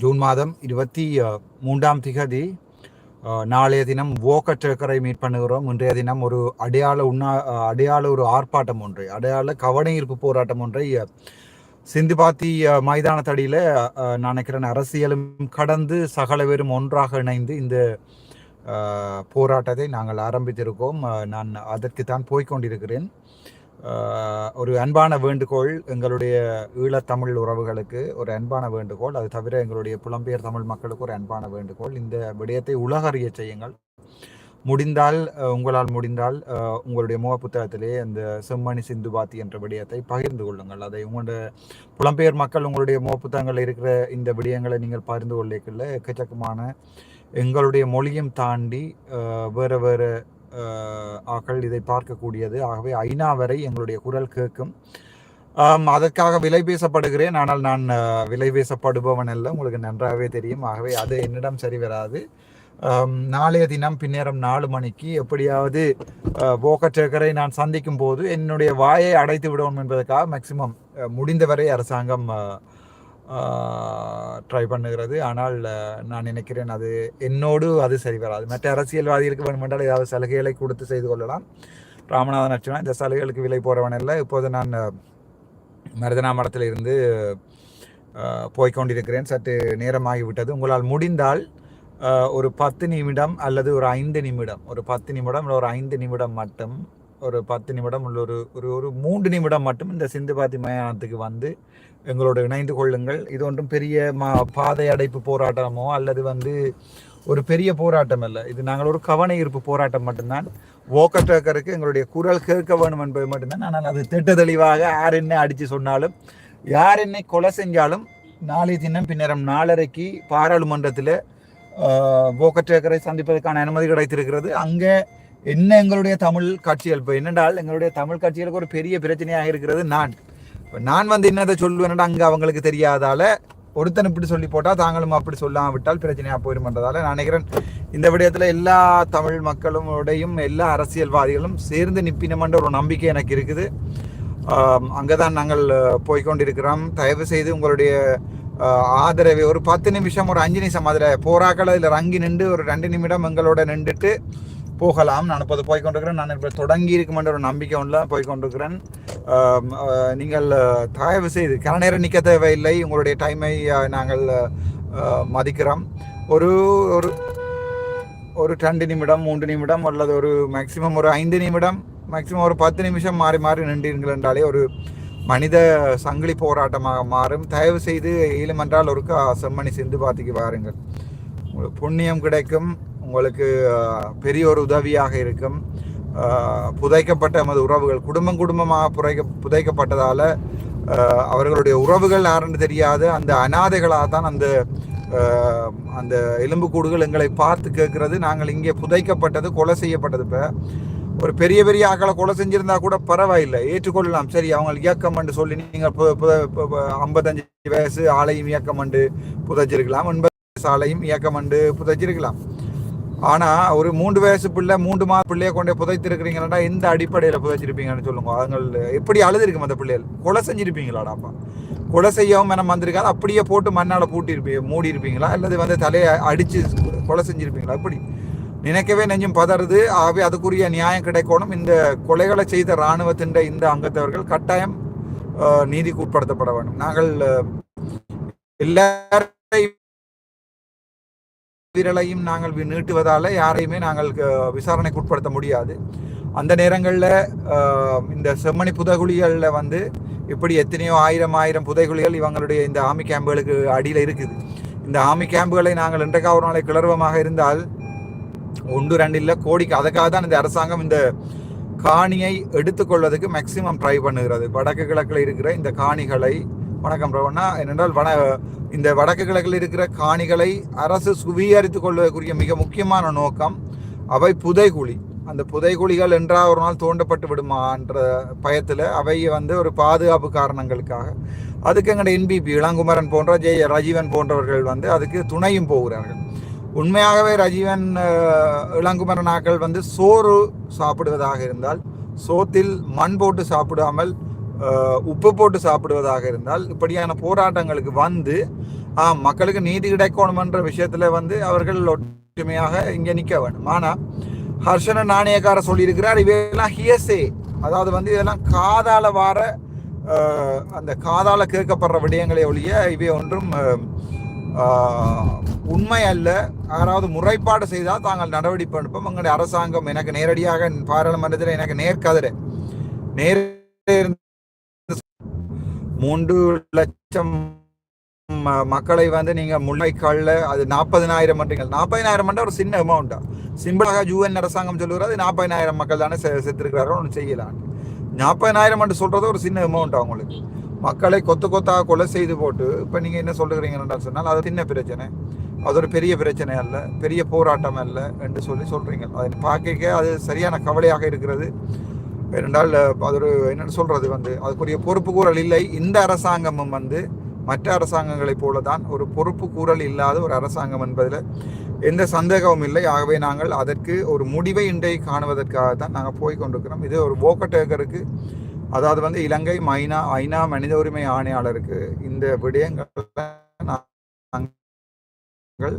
June மாதம் இருபத்தி மூன்றாம் திகதி நாளைய தினம் ஓக்கற்றக்கரை மீட் பண்ணுகிறோம். இன்றைய தினம் ஒரு அடையாள உண்ணா அடையாள ஒரு ஆர்ப்பாட்டம் ஒன்றை அடையாள கவனஈர்ப்பு போராட்டம் ஒன்றை சிந்துபாத்தி மைதானத்தடியில் நான் நினைக்கிறேன் அரசியலும் கடந்து சகல பேரும் ஒன்றாக இணைந்து இந்த போராட்டத்தை நாங்கள் ஆரம்பித்திருக்கோம். நான் அதற்கு தான் போய்க்கொண்டிருக்கிறேன் ஒரு அன்பான வேண்டுகோள் எங்களுடைய ஈழத்தமிழ் உறவுகளுக்கு ஒரு அன்பான வேண்டுகோள். அது தவிர எங்களுடைய புலம்பெயர் தமிழ் மக்களுக்கு ஒரு அன்பான வேண்டுகோள். இந்த விடயத்தை உலகறிய செய்யுங்கள். முடிந்தால் உங்களால் முடிந்தால் உங்களுடைய உங்களுடைய முகப்புத்தகத்திலே அந்த செம்மணி சிந்து பாத்தி என்ற விடயத்தை பகிர்ந்து கொள்ளுங்கள். அதை உங்களுடைய புலம்பெயர் மக்கள் உங்களுடைய முகப்புத்தகங்கள் இருக்கிற இந்த விடயங்களை நீங்கள் பகிர்ந்து கொள்ளிக்கல எக்கச்சக்கமான எங்களுடைய மொழியும் தாண்டி வேறு வேறு ஆக்கள் இதை பார்க்கக்கூடியது. ஆகவே ஐநா வரை எங்களுடைய குரல் கேட்கும். அதற்காக விலை பேசப்படுகிறேன். ஆனால் நான் விலை பேசப்படுபவன் அல்ல. உங்களுக்கு நன்றாகவே தெரியும். ஆகவே அது என்னிடம் சரி வராது. நாளைய தினம் பின்னேரம் நாலு மணிக்கு எப்படியாவது போக்கற்றேக்கரை நான் சந்திக்கும் போது என்னுடைய வாயை அடைத்து விடுவோம் என்பதற்காக மேக்சிமம் முடிந்தவரை அரசாங்கம் ட்ரை பண்ணுகிறது. ஆனால் நான் நினைக்கிறேன் அது என்னோடு அது சரி வராது. மற்ற அரசியல்வாதிகளுக்கு வேணுமென்றால் ஏதாவது சலுகைகளை கொடுத்து செய்து கொள்ளலாம். ராமநாதன் அச்சுனா இந்த சலுகைகளுக்கு விலை போகிறவன் இல்லை இப்போது நான் மருதனா மடத்தில் இருந்து போய்கொண்டிருக்கிறேன் போய்க்கொண்டிருக்கிறேன். சற்று நேரமாகிவிட்டது. உங்களால் முடிந்தால் ஒரு பத்து நிமிடம் அல்லது ஒரு ஐந்து நிமிடம் ஒரு பத்து நிமிடம் இல்லை ஒரு ஐந்து நிமிடம் மட்டும் ஒரு பத்து நிமிடம் உள்ள ஒரு ஒரு ஒரு மூன்று நிமிடம் மட்டும் இந்த சிந்துபாத்தி மயானத்துக்கு வந்து எங்களோட இணைந்து கொள்ளுங்கள். இது ஒன்றும் பெரிய மா பாதை அடைப்பு போராட்டமோ அல்லது வந்து ஒரு பெரிய போராட்டம் அல்ல. இது நாங்கள் ஒரு கவன ஈர்ப்பு போராட்டம் மட்டும்தான். ஓக்கட்டக்கருக்கு எங்களுடைய குரல் கேட்க வேணும் என்பது மட்டும்தான். ஆனால் அது திட்ட தெளிவாக யார் என்ன அடித்து சொன்னாலும் யார் என்னை கொலை செஞ்சாலும் நாளை தினம் பின்னரம் நாலரைக்கு பாராளுமன்றத்தில் போக்கற்றேக்கரை சந்திப்பதற்கான அனுமதி கிடைத்திருக்கிறது. அங்கே என்ன எங்களுடைய தமிழ் காட்சிகள்? இப்போ என்னென்றால் எங்களுடைய தமிழ் காட்சிகளுக்கு ஒரு பெரிய பிரச்சனையாக இருக்கிறது நான். இப்போ நான் வந்து என்னதை சொல்லுவேன்டா அங்கே அவங்களுக்கு தெரியாதால ஒருத்தன் இப்படி சொல்லி போட்டால் தாங்களும் அப்படி சொல்லாம விட்டால் பிரச்சனையாக போயிருமன்றதால நான் நினைக்கிறேன். இந்த விடயத்தில் எல்லா தமிழ் மக்களுடையும் எல்லா அரசியல்வாதிகளும் சேர்ந்து நிப்பினமன்ற ஒரு நம்பிக்கை எனக்கு இருக்குது. அங்கே தான் நாங்கள் போய்கொண்டிருக்கிறோம். தயவு செய்து உங்களுடைய ஆதரவை ஒரு பத்து நிமிஷம் ஒரு அஞ்சு நிமிஷம் அதில் போராக்கள் அதில் ரங்கி நின்று ஒரு ரெண்டு நிமிடம் எங்களோட நின்றுட்டு போகலாம். நான் இப்போது போய்க்கொண்டிருக்கிறேன். நான் இப்போ தொடங்கி இருக்குமென்ற ஒரு நம்பிக்கை ஒன்றில் போய்க்கொண்டிருக்கிறேன். நீங்கள் தயவு செய்து கன நேரம் நிற்க தேவையில்லை. உங்களுடைய டைமை நாங்கள் மதிக்கிறோம். ஒரு ஒரு ஒரு ரெண்டு நிமிடம் மூன்று நிமிடம் அல்லது ஒரு மேக்சிமம் ஒரு ஐந்து நிமிடம் மேக்சிமம் ஒரு பத்து நிமிஷம் மாறி மாறி நின்றீர்கள் என்றாலே ஒரு மனித சங்கிலி போராட்டமாக மாறும். தயவு செய்து இயலுமென்றால் ஒருக்கா செம்மணி சிந்து பார்த்துக்கு வாருங்கள். உங்களுக்கு புண்ணியம் கிடைக்கும். உங்களுக்கு பெரிய ஒரு உதவியாக இருக்கும். புதைக்கப்பட்ட நமது உறவுகள் குடும்பம் குடும்பமாக புதைக்க புதைக்கப்பட்டதால் அவர்களுடைய உறவுகள் யாருன்னு தெரியாது. அந்த அனாதைகளாக தான் அந்த அந்த எலும்புக்கூடுகள் எங்களை பார்த்து கேட்கறது. நாங்கள் இங்கே புதைக்கப்பட்டது கொலை செய்யப்பட்டது இப்போ. ஒரு பெரிய பெரிய ஆக்களை கொலை செஞ்சிருந்தா கூட பரவாயில்லை. ஏற்றுக்கொள்ளலாம். சரி அவங்களுக்கு இயக்கம் என்று சொல்லி நீங்கள் ஐம்பத்தஞ்சு வயசு ஆலையும் இயக்கம் என்று புதைச்சிருக்கலாம். எண்பது வயசு ஆலையும் இயக்கம் என்று புதைச்சிருக்கலாம். ஆனா ஒரு மூன்று வயசு பிள்ளை மூன்று மாத பிள்ளைய கொண்டே புதைத்திருக்கிறீங்கன்னா எந்த அடிப்படையில புதைச்சிருப்பீங்கன்னு சொல்லுங்க. அவங்க எப்படி அழுதுருக்கும் அந்த பிள்ளைகள்? கொலை செஞ்சிருப்பீங்களாடாப்பா கொலை செய்யவும் மனம் வந்திருக்காது அப்படியே போட்டு மண்ணால பூட்டியிருப்பீங்க மூடி இருப்பீங்களா அல்லது வந்து தலையை அடிச்சு கொலை செஞ்சிருப்பீங்களா? அப்படி நினைக்கவே நெஞ்சும் பதறுது. ஆகவே அதுக்குரிய நியாயம் கிடைக்கணும். இந்த கொலைகளை செய்த இராணுவத்தின் இந்த அங்கத்தவர்கள் கட்டாயம் நீதிக்கு உட்படுத்தப்பட வேண்டும். நாங்கள் எல்லாரையும் விரலையும் நாங்கள் நீட்டுவதால் யாரையுமே நாங்கள் விசாரணைக்கு உட்படுத்த முடியாது. அந்த நேரங்களில் இந்த செம்மணி புதைகுழிகளில் வந்து இப்படி எத்தனையோ ஆயிரம் ஆயிரம் புதைகுழிகள் இவங்களுடைய இந்த ஆமி கேம்புகளுக்கு அடியில் இருக்குது. இந்த ஆமி கேம்புகளை நாங்கள் இன்றைக்கா ஒரு நாளை கிளர்வமாக இருந்தால் ஒன்று ரெண்டு இல்லை கோடிக்கு அதுக்காக தான் இந்த அரசாங்கம் இந்த காணியை எடுத்துக்கொள்வதற்கு மேக்சிமம் ட்ரை பண்ணுகிறது. வடக்கு கிழக்கில் இருக்கிற இந்த காணிகளை வணக்கம் பிரவண்ணா என்னென்றால் வட இந்த வடக்கு கிழக்கில் இருக்கிற காணிகளை அரசு சுவீகரித்துக் கொள்வதற்குரிய மிக முக்கியமான நோக்கம் அவை புதைகுழி. அந்த புதைகுழிகள் என்றால் ஒரு நாள் தோண்டப்பட்டு விடுமான்ற பயத்தில் அவை வந்து ஒரு பாதுகாப்பு காரணங்களுக்காக. அதுக்கு எங்களுடைய என்பிபி இளங்குமரன் போன்ற ஜெய ரஜீவன் போன்றவர்கள் வந்து அதுக்கு துணையும் போகிறார்கள். உண்மையாகவே ரஜீவன் இளங்குமரன் இளங்குமரனாக்கள் வந்து சோறு சாப்பிடுவதாக இருந்தால் சோத்தில் மண் போட்டு சாப்பிடாமல் உப்பு போட்டு சாப்பிடுவதாக இருந்தால் இப்படியான போராட்டங்களுக்கு வந்து மக்களுக்கு நீதி கிடைக்கணுமன்ற விஷயத்துல வந்து அவர்கள் ஒற்றுமையாக இங்கே நிற்க வேண்டும். ஆனால் ஹர்ஷன நாணயக்கார சொல்லியிருக்கிறார் இவையெல்லாம் ஹியசே அதாவது வந்து இதெல்லாம் காதால வார அந்த காதால கேட்கப்படுற விடயங்களை ஒழிய இவை ஒன்றும் உண்மை அல்ல. யாராவது முறைப்பாடு செய்தால் தாங்கள் நடவடிக்கை அனுப்போம் எங்களுடைய அரசாங்கம் எனக்கு நேரடியாக பாராளுமன்றத்தில் எனக்கு நேர்கதிர நேர் மூன்று லட்சம் மக்களை வந்து நீங்க முல்லைக்கால்ல அது நாற்பதினாயிரம் பண்றீங்க நாற்பதினாயிரம் ஒரு சின்ன அமௌண்டா சிம்பிளாக யூஎன் அரசாங்கம் சொல்லுகிறது நாற்பதினாயிரம் மக்கள் தானே செ- செத்துருக்கிறாரோ ஒன்று செய்யலாம் நாற்பதினாயிரம் என்று சொல்றது ஒரு சின்ன அமௌண்ட் அவங்களுக்கு மக்களை கொத்து கொத்தாக கொலை செய்து போட்டு இப்போ நீங்கள் என்ன சொல்லுகிறீங்கன்னு சொன்னால் அது சின்ன பிரச்சனை. அது ஒரு பெரிய பிரச்சனை அல்ல பெரிய போராட்டம் அல்ல என்று சொல்லி சொல்கிறீங்க அதை பார்க்க அது சரியான கவலையாக இருக்கிறது. ஏனென்றால் அது ஒரு என்னென்னு சொல்கிறது வந்து அதுக்குரிய பொறுப்பு கூறல் இல்லை. இந்த அரசாங்கமும் வந்து மற்ற அரசாங்கங்களைப் போல தான் ஒரு பொறுப்பு கூறல் இல்லாத ஒரு அரசாங்கம் என்பதில் எந்த சந்தேகமும் இல்லை. ஆகவே நாங்கள் அதற்கு ஒரு முடிவை இன்றை காணுவதற்காக தான் நாங்கள் போய் கொண்டிருக்கிறோம். இது ஒரு ஓக்கட்டேக்கருக்கு அதாவது வந்து இலங்கை மைனா ஐநா மனித உரிமை ஆணையாளருக்கு இந்த விடயங்கள் நாங்கள்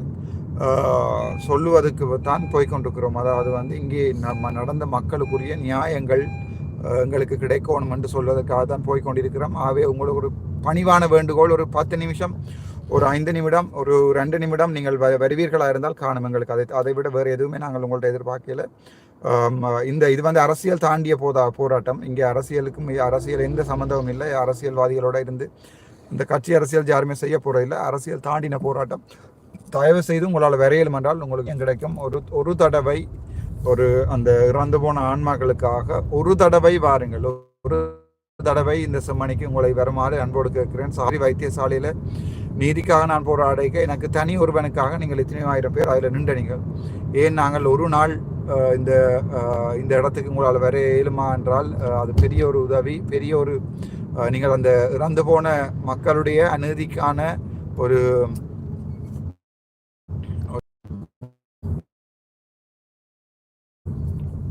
சொல்லுவதற்கு தான் போய்கொண்டிருக்கிறோம் அதாவது வந்து இங்கே நம்ம நடந்த மக்களுக்குரிய நியாயங்கள் எங்களுக்கு கிடைக்கணும் என்று சொல்வதற்காக தான் போய் கொண்டிருக்கிறோம் ஆகவே உங்களுக்கு ஒரு பணிவான வேண்டுகோள் ஒரு பத்து நிமிஷம் ஒரு ஐந்து நிமிடம் ஒரு ரெண்டு நிமிடம் நீங்கள் வ- இருந்தால் காணும் எங்களுக்கு. அதை அதை விட வேறு எதுவுமே நாங்கள் உங்கள்ட்ட எதிர்பார்க்கல. இந்த இது வந்து அரசியல் தாண்டிய போதா போராட்டம். இங்கே அரசியலுக்கும் அரசியல் எந்த சம்மந்தமும் இல்லை. அரசியல்வாதிகளோட இருந்து இந்த கட்சி அரசியல் யாருமே செய்ய போகிறதில்லை அரசியல் தாண்டின போராட்டம். தயவு செய்து உங்களால் வரையலும் என்றால் உங்களுக்கு கிடைக்கும் ஒரு ஒரு தடவை ஒரு அந்த இறந்து போன ஆன்மாக்களுக்காக ஒரு தடவை வாருங்கள். ஒரு தடவை இந்த செம்மணிக்கு உங்களை வருமாறு அன்போடு கேட்கிறேன். சாரி வைத்தியசாலையில் நீதிக்காக நான் போராடிக்க எனக்கு தனி ஒருவனுக்காக நீங்கள் இத்தனை ஆயிரம் பேர் அதில் நின்றனீங்கள் ஏன் நாங்கள் ஒரு நாள் இந்த இந்த இடத்துக்கு உங்களால் வர இயலுமா என்றால் அது பெரிய ஒரு உதவி பெரிய ஒரு நீங்கள் அந்த இறந்து போன மக்களுடைய அநீதிக்கான ஒரு